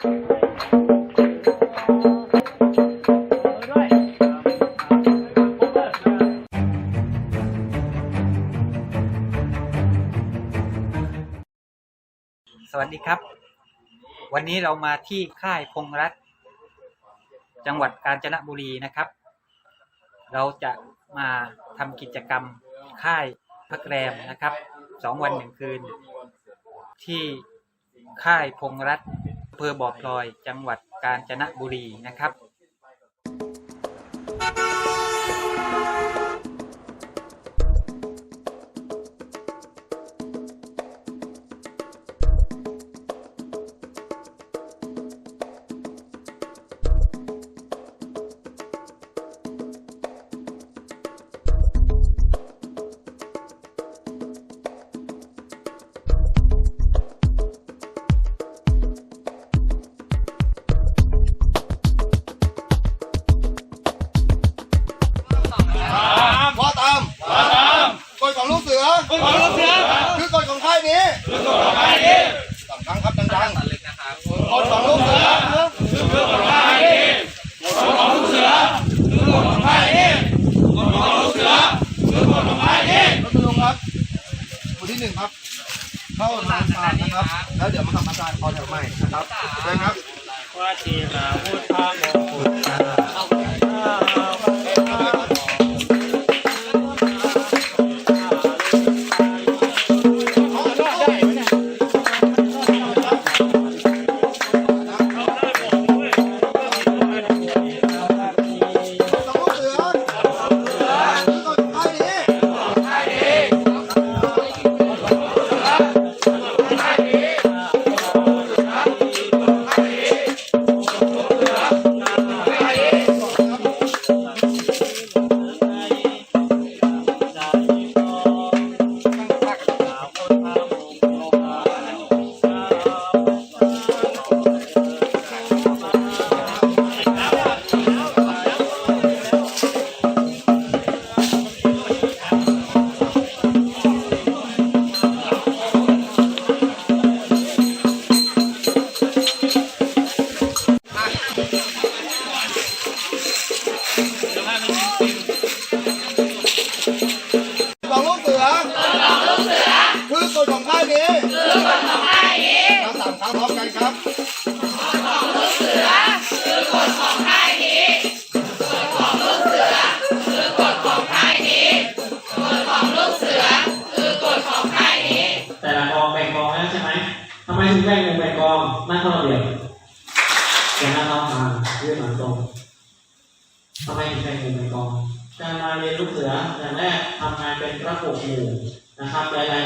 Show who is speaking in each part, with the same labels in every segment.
Speaker 1: สวัสดีครับ วันนี้เรามาที่ค่ายพงรัฐ จังหวัดกาญจนบุรีนะครับ เราจะมาทำกิจกรรมค่ายพักแรมนะครับสองวันหนึ่งคืน ที่ค่ายพงรัฐ ภอบ่อพลอย จังหวัดกาญจนบุรีนะครับ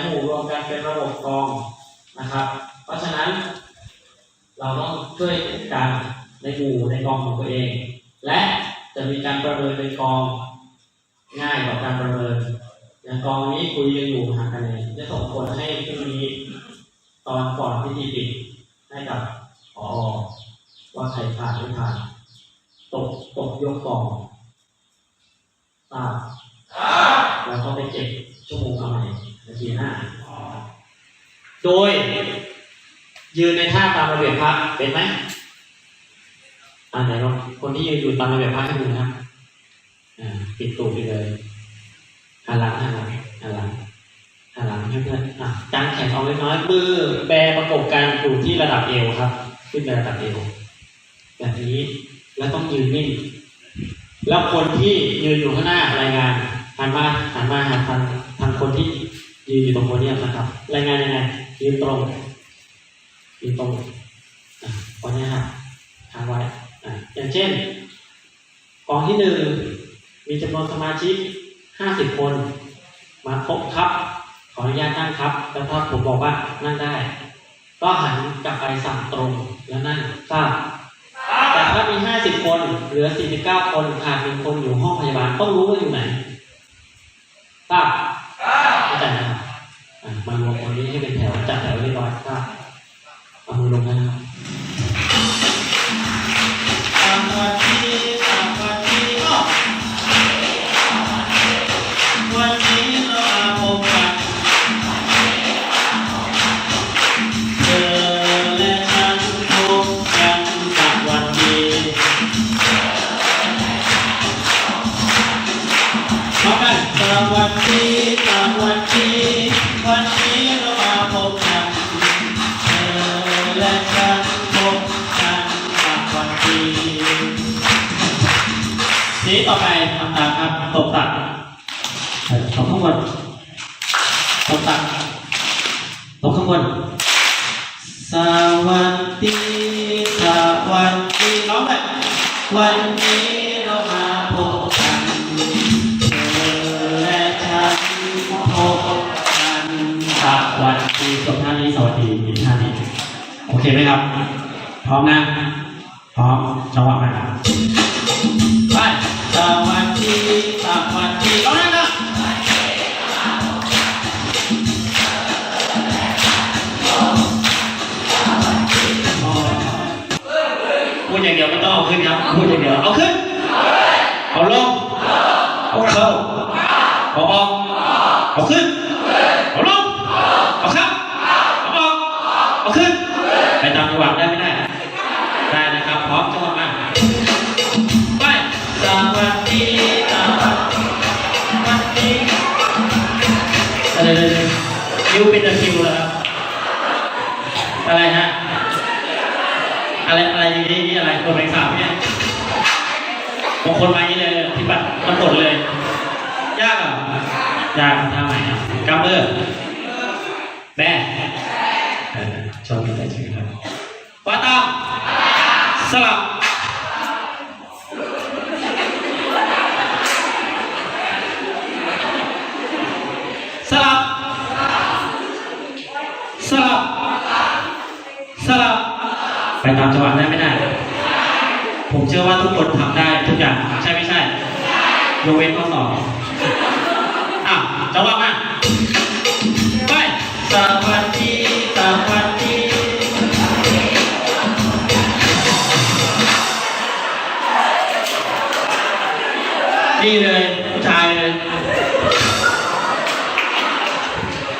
Speaker 2: หมู่รวม
Speaker 3: กั
Speaker 2: นเป็
Speaker 3: นระบบกองนะครับ เพราะฉะนั้น เราต้องช่วยกันในหมู่ในกองของตัวเอง และจะมีการประเมินเป็นกองง่ายกว่าการประเมินอย่างกองนี้คุยกันอยู่หาคะแนนจะส่งผลให้พรุ่งนี้ตอนก่อนพิธีปิดให้กับพอว่าใครผ่านไม่ผ่านตกตกยกกองทราบแล้วก็ไปเก็บชั่วโมงเอาใหม่ นาทีหน้าโดย ยืนในท่าตามระเบียบพักเป็นไหมอ่าไหนลองคนที่ยืนอยู่ตามระเบียบพักให้ดูนะครับอ่าปิดตูดไปเลยหันหลังหันหลังหันหลังหันหลังให้เพื่อนอะกางแขนออกเล็กน้อยมือแบประกบกันอยู่ที่ระดับเอวครับ ขึ้นไประดับเอวแบบนี้แล้วต้องยืนนิ่งแล้วคนที่ยืนอยู่ข้างหน้า รายงานหันมาหันมาหันทางทางคนที่ ยืนอยู่ตรงโพเดียมนะครับ รายงานยังไงยืนตรงยืนตรงอะวันนี้ครับทางไว้อะอย่างเช่นกองที่หนึ่งมีจำนวนสมาชิกห้าสิบคน มาพบครับ ขออนุญาตนั่งครับ แล้วถ้าผมบอกว่านั่งได้ ก็หันกลับไปสั่งตรงแล้วนั่งทราบแต่ถ้ามีห้าสิบคน เหลือสี่สิบเก้าคนขาดหนึ่งคนอยู่ห้องพยาบาลต้องรู้ว่าอยู่ไหนทราบเข้าใจนะครับอะ มารวมคนนี้ให้เป็นแถวจัดแถวเรียบร้อยครับเอามือลงนะครับ นี้สวัสดีอีกท่านี้ โอเคไหมครับ พร้อมนะ พร้อมจังหวะมาไป อะไรเลยคิวเป็นตะคิวแล้วครับอะไรฮะอะไรอะไรอย่างนี้นี่อะไรคนแรงสามเนี่ยบางคนมาอย่างนี้เลยที่บัตรมันกดเลย ยากเหรอยากทำไมอะกำเบอร์แม่เออชอบกันได้จริงครับว่าตาสลับสลับสลับสลับ ไปตามจังหวะได้ไม่ได้ ผมเชื่อว่าทุกคนทำได้ทุกอย่างใช่ไม่ใช่ยกเว้นข้อสอบอะจังหวะมาไปสวัสดีสวัสดีนี่เลยผู้ชายเลย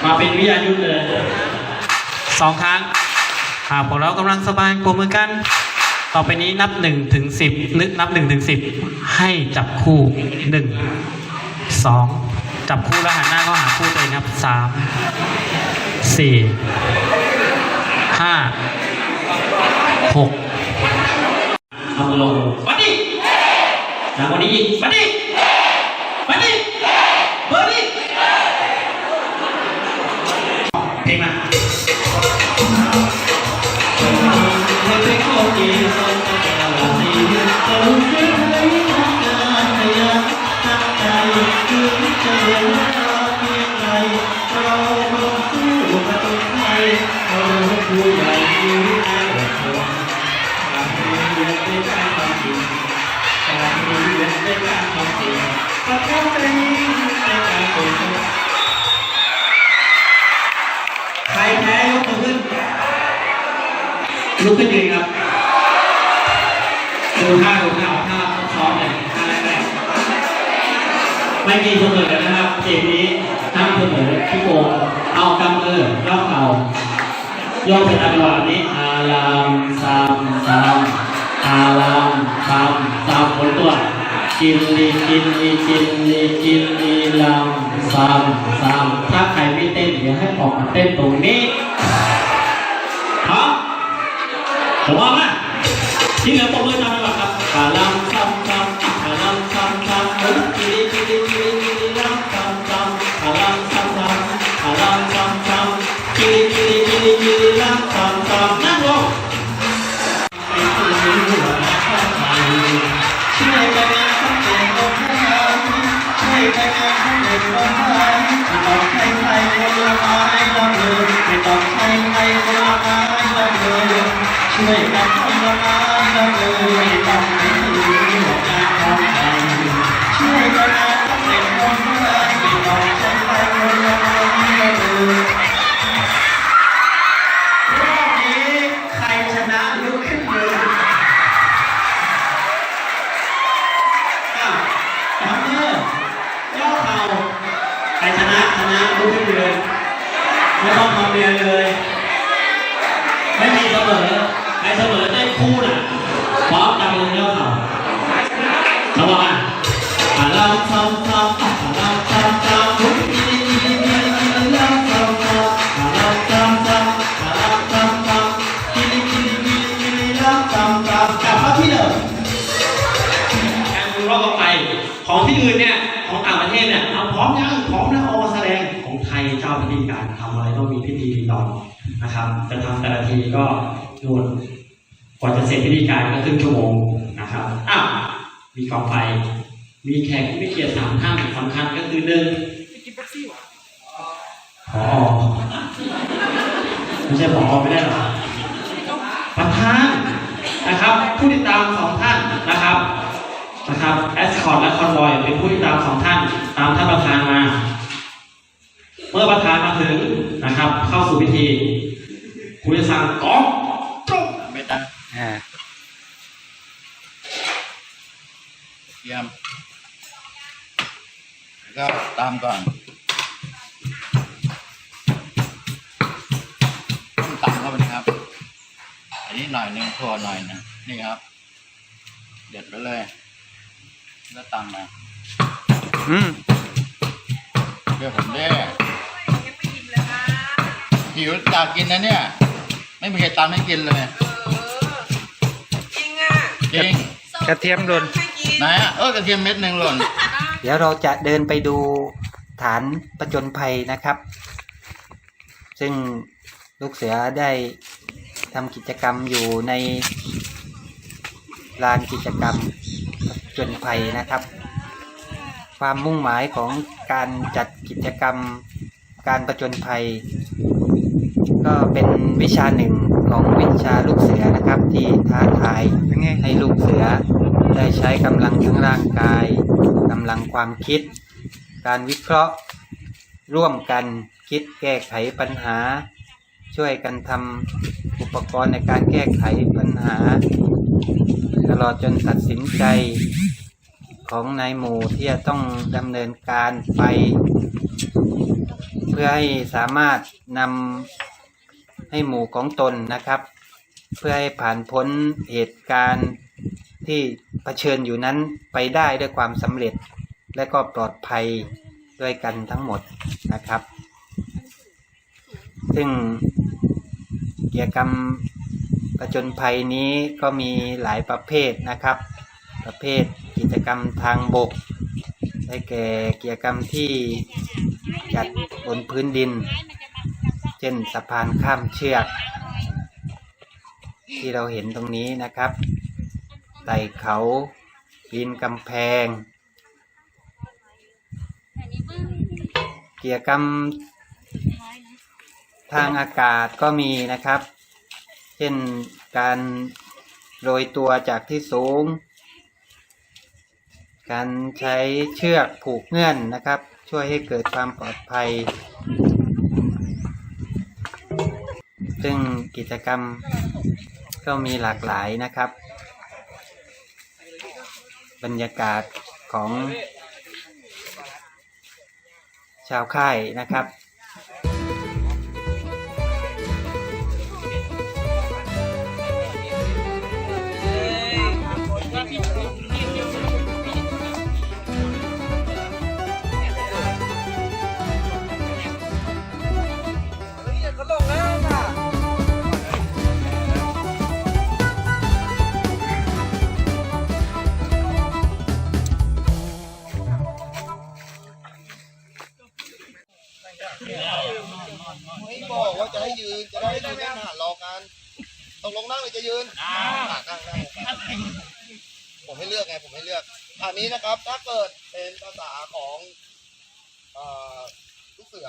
Speaker 3: มาเป็นวิทยายุทธเลยสองครั้ง หากพวกเรากำลังสบายปรบมือกัน ต่อไปนี้นับหนึ่งถึงสิบนึกนับหนึ่งถึงสิบให้จับคู่หนึ่งสองจับคู่แล้วหันหน้าเข้าหาคู่ตัวเองครับสามสี่ห้าหกเอามือลงวันนี้หนักกว่านี้อีกวันนี้วันามซามซามผลตัวกินลีกินลีกินลีกินลีลำสามสามถ้าใครไม่เต้นเดี๋ยวให้ออกมาเต้นตรงนี้คร้อมผมว่ามที่เหลือปรบมือตามจังหวะ ไทยเจ้าพิธีการทำอะไรต้องมีพิธีรีตองนะครับ จะทำแต่ละทีก็นวดกว่าจะเสร็จพิธีการก็ครึ่งชั่วโมงนะครับอ้าวมีกองไฟ มีแขกผู้มีเกียรติสามท่านสำคัญก็คือหนึ่งพอไม่ใช่พอไม่ได้หรอประธานนะครับ ผู้ติดตามสองท่านนะครับนะครับแอสคอร์ตและคอนวอยเป็นผู้ติดตามสองท่าน ตามท่านประธานมา เมื่อประธานมาถึงนะครับ เข้าสู่พิธีคุณจะสั่งกองจุ๊บ
Speaker 2: ไม่ได้
Speaker 1: อ่า
Speaker 2: เตรียมแล้วก็ตามก่อนต้มตำเข้าไปนะครับ อันนี้หน่อยหนึ่งถั่วหน่อยนะนี่ครับ เด็ดไปเลยแล้วตำมา
Speaker 1: อืม
Speaker 2: เพื่อผมได้ หิวอยากกินนะเนี่ย ไม่มีใครตำให้กินเลย
Speaker 4: จริงอะ
Speaker 2: จริง
Speaker 1: กระเทียมหล่น
Speaker 4: ให้กิน
Speaker 2: ไหนอะเออกระเทียมเม็ดหนึ่งหล่น
Speaker 1: เดี๋ยวเราจะเดินไปดูฐานประจนภัยนะครับ ซึ่งลูกเสือได้ทำกิจกรรมอยู่ในลานกิจกรรมประจนภัยนะครับ ความมุ่งหมายของการจัดกิจกรรมการประจนภัย ก็เป็นวิชาหนึ่งของวิชาลูกเสือนะครับ ที่ท้าทายให้ลูกเสือ ได้ใช้กำลังทั้งร่างกายกำลังความคิด การวิเคราะห์ ร่วมกันคิดแก้ไขปัญหา ช่วยกันทำอุปกรณ์ในการแก้ไขปัญหา ตลอดจนตัดสินใจของนายหมู่ที่จะต้องดำเนินการไป เพื่อให้สามารถนำ ให้หมู่ของตนนะครับ เพื่อให้ผ่านพ้นเหตุการณ์ที่เผชิญอยู่นั้นไปได้ด้วยความสำเร็จ และก็ปลอดภัยด้วยกันทั้งหมดนะครับ ซึ่งกิจกรรมประจนภัยนี้ก็มีหลายประเภทนะครับ ประเภทกิจกรรมทางบก ได้แก่กิจกรรมที่จัดบนพื้นดิน ช่นสะพานข้ามเชือก ที่เราเห็นตรงนี้นะครับไต่เขาปีนกำแพง กิจกรรมทางอากาศก็มีนะครับ เช่นการโรยตัวจากที่สูง การใช้เชือกผูกเงื่อนนะครับ ช่วยให้เกิดความปลอดภัย ซึ่งกิจกรรมก็มีหลากหลายนะครับ บรรยากาศของชาวค่ายนะครับ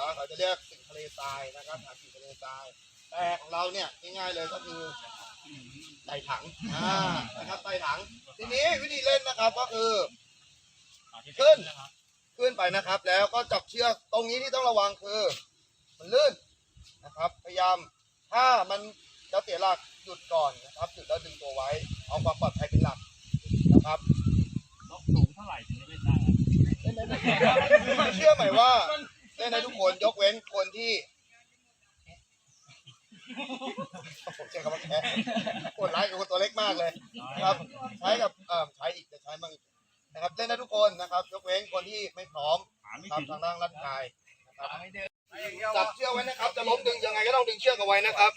Speaker 2: เสือเขาจะเรียกสิ่งทะเลทรายนะครับหาสิ่งทะเลทรายแต่ของเราเนี่ยง่ายๆเลยก็คือใส่ถังอ่านะครับใส่ถัง ทีนี้วิธีเล่นนะครับก็คือขึ้นขึ้นไปนะครับ แล้วก็จับเชือกตรงนี้ที่ต้องระวังคือ มันลื่นนะครับ พยายามถ้ามันจะเสียหลักหยุดก่อนนะครับหยุดแล้วดึงตัวไว้ เอาความปลอดภัยเป็นหลักนะครับสูงเท่าไหร่ถึงจะเล่นได้เชื่อไหมว่า เล่นได้ทุกคนยกเว้นคนที่ ผมใช้คำว่าแค่คนร้ายกับคนตัวเล็กมากเลยนะครับใช้กับเอ่อใช้อีกจะใช้บ้างนะครับเล่นได้ทุกคนนะครับ ยกเว้นคนที่ไม่พร้อมครับทางด้านร่างกายนะครับจับเชือกไว้นะครับ จะล้มดึงยังไงก็ต้องดึงเชือกเอาไว้นะครับ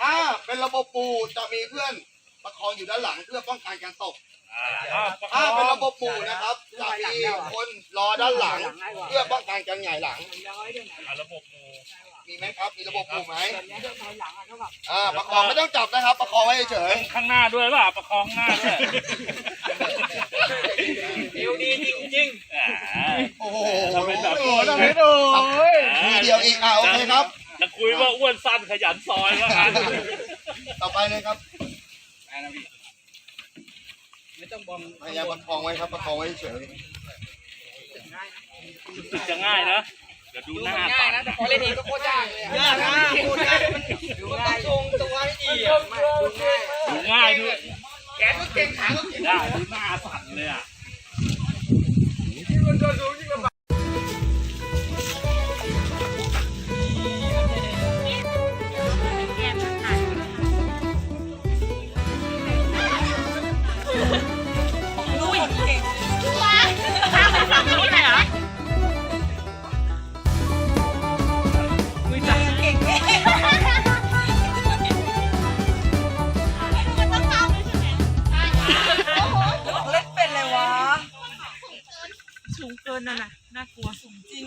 Speaker 2: ถ้าเป็นระบบปูจะมีเพื่อนประคองอยู่ด้านหลังเพื่อป้องกันการตก ถ้าเป็นระบบหมู่นะครับจะมีคนรอด้านหลัง เพื่อป้องกันการหงายหลังมีไหมครับ มีระบบหมู่ไหมอ่าประคองไม่ต้องจับนะครับ ประคองไว้เฉย
Speaker 5: ข้างหน้าด้วยป่ะประคองหน้าด้วย
Speaker 4: เอวดีจริง
Speaker 2: ๆโอ้โห
Speaker 5: ทำเป็นแบบ
Speaker 2: โอ้โหทำให้ดูมีเดียวอีกอ่าโอเคครับ
Speaker 5: จะคุยว่าอ้วนสั้นขยันซอยว่างั้น
Speaker 2: ต่อไปเลยครับ
Speaker 4: ๆ ไม่ต้องบอม
Speaker 2: พยายามประคองไว้ครับประคองไว้เฉย
Speaker 5: สึกจะง่ายนะ เดี๋ยวดูหน้า
Speaker 4: ง่ายนะแต่พอเล่นเองก็โคตรยากเลยยากนะโคตรยากมันดูง่ายทรงตัวให้ดีอะดูง่าย
Speaker 5: ดูง่ายด้วย
Speaker 2: แขนก็เก่งขาก็เก่ง
Speaker 5: ได้ดูหน้าสั่นเลยอะ
Speaker 4: เกิ
Speaker 6: นน่ะนะน่ากลัวสูงจริง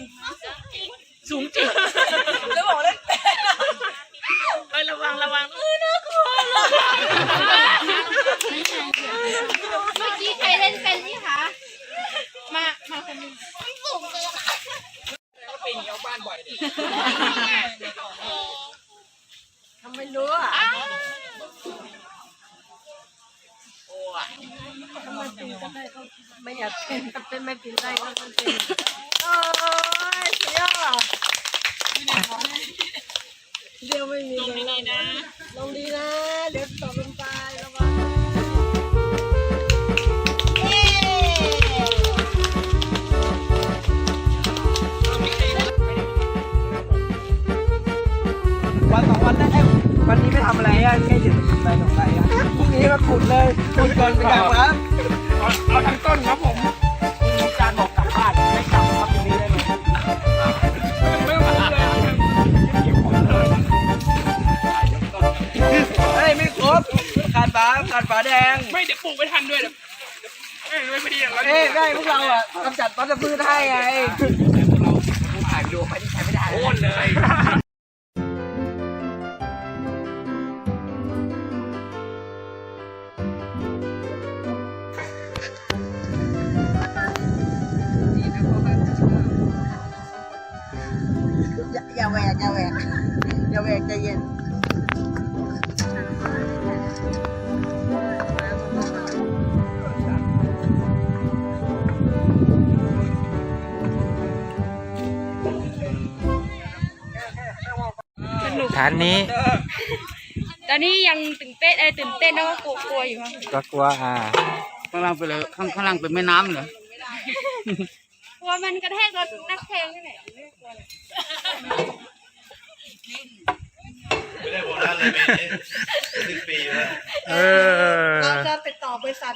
Speaker 6: สูงจ
Speaker 4: สู
Speaker 6: ริ
Speaker 4: ง
Speaker 6: ง
Speaker 4: จริงแล้วบอกเล่น
Speaker 6: ไม่
Speaker 4: พอดี
Speaker 5: อย่างนั้น
Speaker 4: เอ้ยได้พวกเราอะกำจัดวัชพืชให้ไงถ่ายวิดีโอไปที่ใช้ไม่ได้
Speaker 5: โอนเลย
Speaker 6: อย่าอย่าแหวกอย่าแหวกอย่าแหวกใจเย็น
Speaker 1: ฐานนี้
Speaker 7: ตอนนี้ยังตื่นเต้นเอ้ยตื่นเต้นแล้วก็กลัวๆอยู่ค่ะ
Speaker 1: ก็กลัวอ่า
Speaker 8: ข้างล่างไปเลยข้างข้างล่างเป็นแม่น้ำเหรอก
Speaker 7: ลัวมันกระแทกรถนักแทงนี่แหละไม่ได้กลัวเลย
Speaker 1: เออ
Speaker 6: เราจะไปต่อบริษัท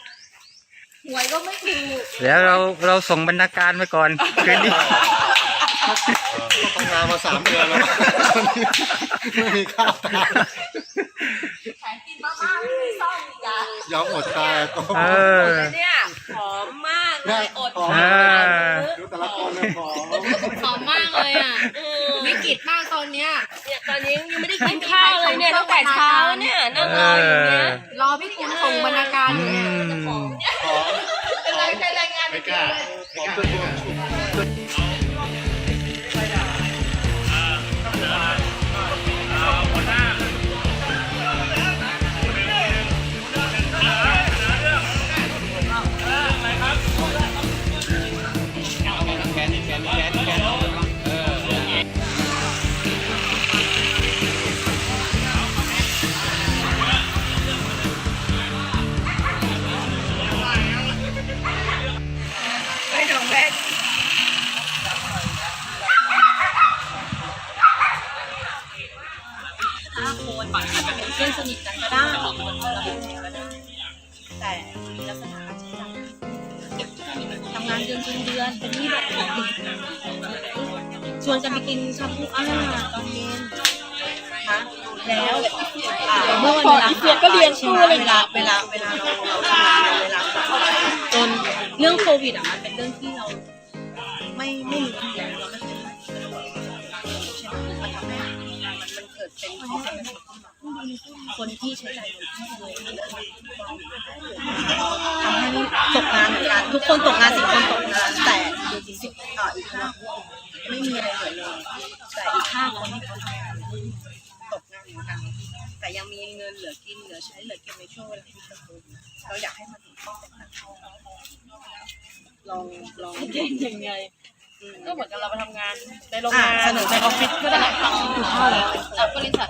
Speaker 6: หวยก็ไม่ถูก
Speaker 1: เดี๋ยวเราเราส่งบรรณาการไปก่อนคืนนี้
Speaker 2: ทำงานมาสามเดือนแล้วไม่มีข้าวตา
Speaker 6: แถมกินมากๆไม่มีซ่อมอีกอะ
Speaker 2: ยอมอดตายก็
Speaker 1: เออ
Speaker 6: เนี่ยหอมมากเลยอด
Speaker 2: ขอ
Speaker 1: เออ
Speaker 2: ดูแต่ละคนเลยขอ
Speaker 7: หอมมากเลยอะวิกฤตมากตอนเนี้ย
Speaker 6: เนี่ยตอนนี้ยังไม่ได้กินข้าวเลยเนี่ยตั้งแต่เช้าเนี่ยนั่งรออยู่เนี่ย
Speaker 7: รอพี่คุณส่งบรรณาการอยู่เนี่ย
Speaker 2: ขอ
Speaker 6: เป็นไรใครรายงาน
Speaker 2: ไม่กล้าขอตัวตัว
Speaker 6: พื่อนสนิทกันก็ได้แต่มีลักษณะการใช้จ่ายทำงานเดือนเป็นเดือนเป็นหนี้แบบปกติชวนกันไปกินชาบูอ่าตอนเย็นนะคะแล้วเมื่อวันเวลาก็เรียนตู้เลยเวลาเวลาเวลาเราเราทำงานเวลาเราเรื่องโควิดอะมันเป็นเรื่องที่เราไม่ไม่รู้อยู่แล้วเราไม่เคยผ่านใช่ไหมมันทำให้มันเกิดเป็นข้อเสีย คนที่ใช้จ่ายเงินฟุ่มเฟือยทำให้ตกงานเหมือนกันทุกคนตกงานสิคนตกงานแต่สิบเอ่ออีกคนไม่มีอะไรเหลือเลยแต่อีกห้าคนที่เขาทำงานตกงานเหมือนกันแต่ยังมีเงินเหลือกินเหลือใช้เหลือเก็บในช่วงเวลาที่จำเป็นเราอยากให้มันถึงข้อแตกต่างลองลองเก่งยังไง
Speaker 7: ก็เหมือนกับเราไปทำงานในโรง
Speaker 6: งา
Speaker 7: น
Speaker 6: สนอในออฟฟิศก็ได้ทำถูกเข้าแล้ว
Speaker 7: จับบริษัท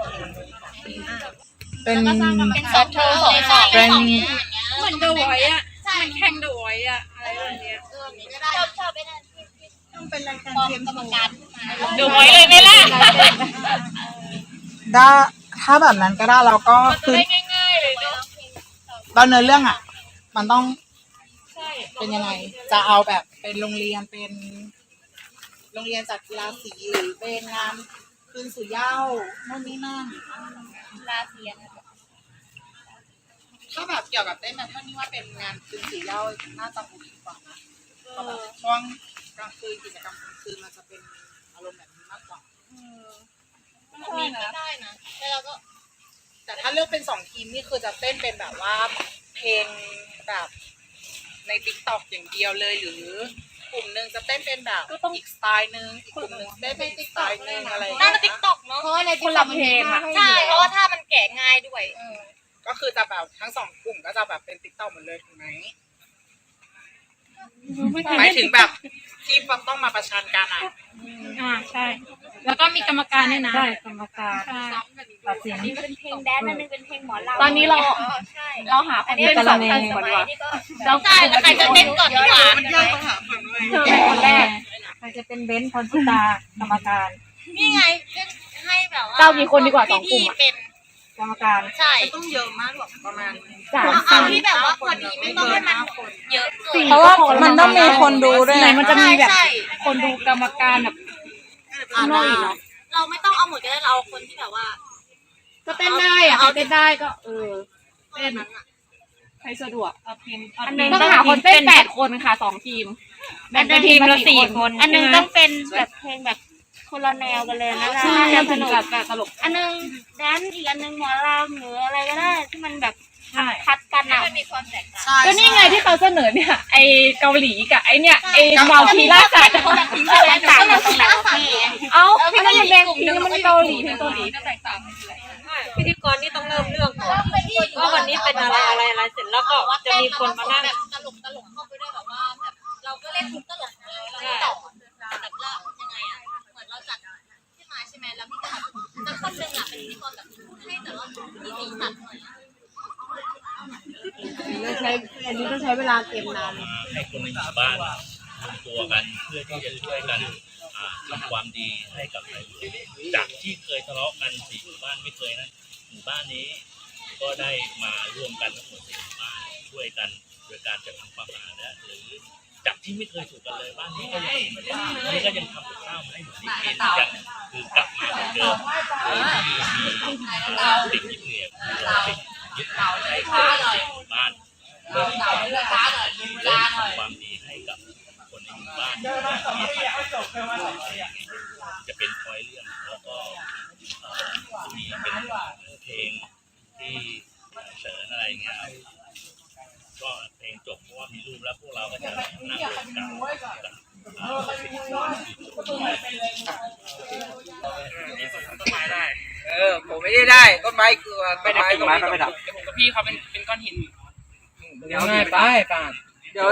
Speaker 8: เป็น
Speaker 7: เป็นซอฟต์แวร์สองสอง
Speaker 8: เป็น
Speaker 7: เหมือนเดอะไวท์อะมันแข่งเดอะไวท์อะอะไรแบบเนี้ยชอบชอบไปนั่น
Speaker 6: ต้องเป็นรายการเกมโชว์
Speaker 7: เดอะไวท์เลยไหมล่ะ
Speaker 8: ได้ถ้าแบบนั้นก็ได้เราก็
Speaker 7: จะ
Speaker 8: คือ
Speaker 7: ได้ง่ายๆเลยเนาะ
Speaker 8: ตอนเนื้อเรื่องอะ มันต้อง
Speaker 7: ใช่
Speaker 8: เป็นยังไง จะเอาแบบเป็นโรงเรียนเป็น โรงเรียนจัดกีฬาสีหรือเป็นงานคืนสู่เหย้าโน่นนี่นั่น
Speaker 7: ลาเซียน
Speaker 8: ถ้าแบบเกี่ยวกับเต้นนะเท่านี้ว่าเป็นงานคืนสู่เหย้าน่าจะโอเคกว่านะเพราะแบบช่วงกลางคืนกิจกรรมกลางคืนมันจะเป็นอารมณ์แบบนี้มากกว่า
Speaker 7: มีก็ได้นะแล้วเราก็
Speaker 8: แต่ถ้าเลือกเป็นสองทีมนี่คือจะเต้นเป็นแบบว่าเพลงแบบในติ๊กต็อกอย่างเดียวเลยหรือกลุ่มหนึ่งจะเต้นเป็นแบบอีกสไตล์หนึ่งอีกกลุ่มหนึ่งเต้นเป็นอีกสไตล์หนึ่งอะไรอย่าง
Speaker 7: น่า
Speaker 8: เงี้ย
Speaker 7: จะติ๊กต็อกเนาะ
Speaker 6: เพราะว่าใน
Speaker 7: คนละเพลงอะใช่เพราะว่าถ้ามันแกะง่ายด้วย
Speaker 8: ก็คือจะแบบทั้งสองกลุ่มก็จะแบบเป็นติ๊กต็อกหมดเลยถูกไหมหมายถึงแบบที่ต้องมาประชันกันอะ
Speaker 7: อ่าใช่ แล้วก็มีกรรมการด้วยนะ
Speaker 6: ใช่กรรมการ
Speaker 7: ใช่
Speaker 6: ตัดสิน
Speaker 7: นี่เป็นเพลงแดนซ์อันนึงเป็นเพลงหมอลำ
Speaker 6: ตอนนี้เรา
Speaker 7: ใช่
Speaker 6: เราหาคนเต้นสองคนก่อนดีกว่า
Speaker 7: เราใช่แล้วใครจะเต้นก่อนดีกว่า
Speaker 8: มันยากปัญหาเพิ่มเลย
Speaker 6: เธอเป็นคนแรกใครจะเป็นเบนซ์พรชิตากรรมการ
Speaker 7: นี่ไงให้แบบว่า
Speaker 6: เจ้ากี่คนดีกว่าสองกลุ่มอะ
Speaker 7: พี่ๆเป็น
Speaker 6: กรรมการ
Speaker 7: ใช่
Speaker 8: ต้องเยอะมากหรอกประมาณ
Speaker 6: สาม
Speaker 7: เอาเอาที่แบบว่าพอดีไม่ต้องให้มันเยอะเกิน
Speaker 6: เพราะว่ามันต้องมีคนดูด้วย
Speaker 7: ไหนมันจะมีแบบ
Speaker 6: คนดูกรรมการแบบ
Speaker 8: อ่าได้
Speaker 7: เราไม่ต้องเอาหมดก็ได้เราเอาคนที่แบบว่า
Speaker 6: ก็เต้นได้อะเอาเต้นได้ก็เออ
Speaker 7: เต้นนั้น
Speaker 6: ใครสะดวก
Speaker 7: อันหนึง
Speaker 6: ต้องหาคนเต้นแปดคนค่ะสองทีม
Speaker 7: แบ่งเป็นทีมละสี่คน อันหนึงต้องเป็นแบบเพลงแบบ คนละแนวกันเลยนะ
Speaker 6: ใช่
Speaker 7: น่า
Speaker 6: จะ
Speaker 7: จะ
Speaker 6: ส
Speaker 7: ส
Speaker 6: นุ
Speaker 7: นุ
Speaker 6: ก
Speaker 7: ก
Speaker 6: แบบตลก
Speaker 7: อันหนึงแดนซ์อีกอันหนึงหมอลำหรืออะไรก็ได้ที่มันแบบ
Speaker 6: ใช่
Speaker 7: คัดกันอะมีความแตกต่าง
Speaker 8: ใช่
Speaker 6: ก็นี่ไงที่เขาเสนอเนี่ยไอเกาหลีกับไอเนี่ยไอมาทีล่าสัตว์
Speaker 7: คนละทีมใช่ไหมต่างกันตรงไหนวะพี่
Speaker 6: เอ้าพี่ก็ยังแบ่งทีมมันเกาหลีเพลงเกาหลี
Speaker 9: พิธีกรนี่ต้องเริ่มเรื่องก่อนว่าวันนี้เป็นอะไรอะไรอะไรเสร็จแล้วก็จะมีคนมานั่ง
Speaker 7: ตลกตลกเข้าไปด้วยแบบว่าแบบเราก็เล่นมุกตลกเลยแล้วก็ต่อแบบว่ายังไงอะ เราจัดขึ้นมาใช่ไหมแล้วพี่ก็แบบจะคนหนึ่งอะเป็นพิธีกรแบบให้แต่ว่ามีสีสันหน่อย
Speaker 6: ใช้อันนี้ต้องใช้เวลาเก็บนาน
Speaker 10: ให้คนในหมู่บ้านรวมตัวกันเพื่อที่จะช่วยกันอ่าทำความดีให้กับในหมู่จากที่เคยทะเลาะกันสี่หมู่บ้านไม่เคยนะหมู่บ้านนี้ ก็ได้มาร่วมกันทั้งหมดสี่หมู่บ้านช่วยกันโดยการจัดทำความสะอาดและหรือ จากที่ไม่เคยถูกกันเลยบ้านนี้ก็ยังนี่ก็ยังทำกับข้าวมาให้หมดนี้กินกันคือกลับมาเหมือนเดิมโดยที่มีติดยึดเหนี่ยวติดยึดเหนี่ยวในหมู่บ้านเพื่อที่จะเริ่มทำความดีให้กับคนในหมู่บ้านจะเป็นคอยเรื่องแล้วก็เอ่อจะมีเป็นเพลงที่เสริญอะไรเงี้ยครับก็เพลงจบเพราะว่ามีรูปแล้วพวกเราก็จะ นั่งรวมกันกับเอ่อสิ่งที่เรา
Speaker 4: เออ ผมไม่ได้ได้ต้นไม้คือต้นไม้ต้นไม้ไม่ดับ
Speaker 5: กับพี่เขาเป็นเป็นก้อนหิน
Speaker 4: เดี๋ยวง่ายไปป่ะเดี๋ยว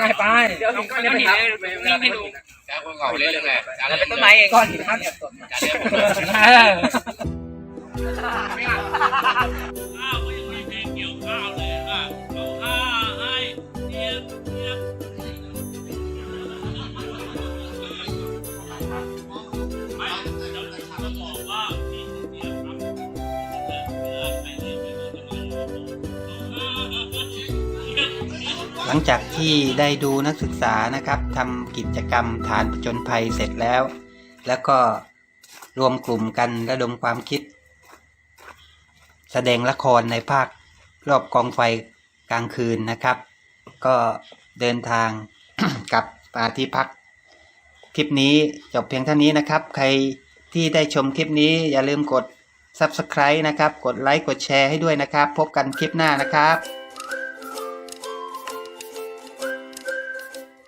Speaker 4: ง่ายไปเดี๋ยวก้อนหินวิ่งให้ดูแล้วคนเขาเล่นเลยแล้วเป็นต้นไม้เองก้อนหินครับเนี่ยต้นไม้
Speaker 10: ข้าวก็ยังไม่
Speaker 1: ลังจากที่ได้ดูนักศึกษานะครับทำกิจกรรมฐานผจญภัยเสร็จแล้ว แล้วก็รวมกลุ่มกันระดมความคิด แสดงละครในภาครอบกองไฟกลางคืนนะครับ ก็เดินทางกลับมาที่พัก คลิปนี้จบเพียงเท่านี้นะครับ ใครที่ได้ชมคลิปนี้อย่าลืมกด Subscribe นะครับ กดไลค์กดแชร์ให้ด้วยนะครับ พบกันคลิปหน้านะครับ